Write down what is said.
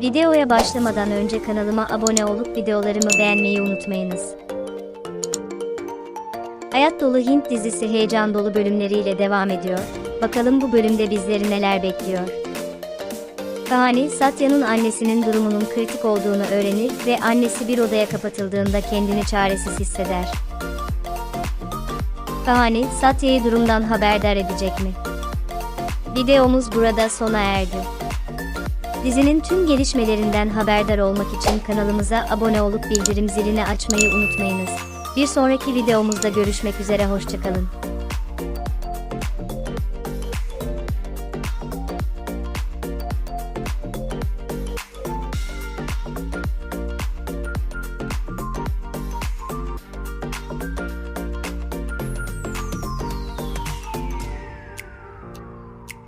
Videoya başlamadan önce kanalıma abone olup videolarımı beğenmeyi unutmayınız. Hayat dolu Hint dizisi heyecan dolu bölümleriyle devam ediyor. Bakalım bu bölümde bizleri neler bekliyor. Kahani, Satya'nın annesinin durumunun kritik olduğunu öğrenir ve annesi bir odaya kapatıldığında kendini çaresiz hisseder. Kahani, Satya'yı durumdan haberdar edecek mi? Videomuz burada sona erdi. Dizinin tüm gelişmelerinden haberdar olmak için kanalımıza abone olup bildirim zilini açmayı unutmayınız. Bir sonraki videomuzda görüşmek üzere hoşçakalın.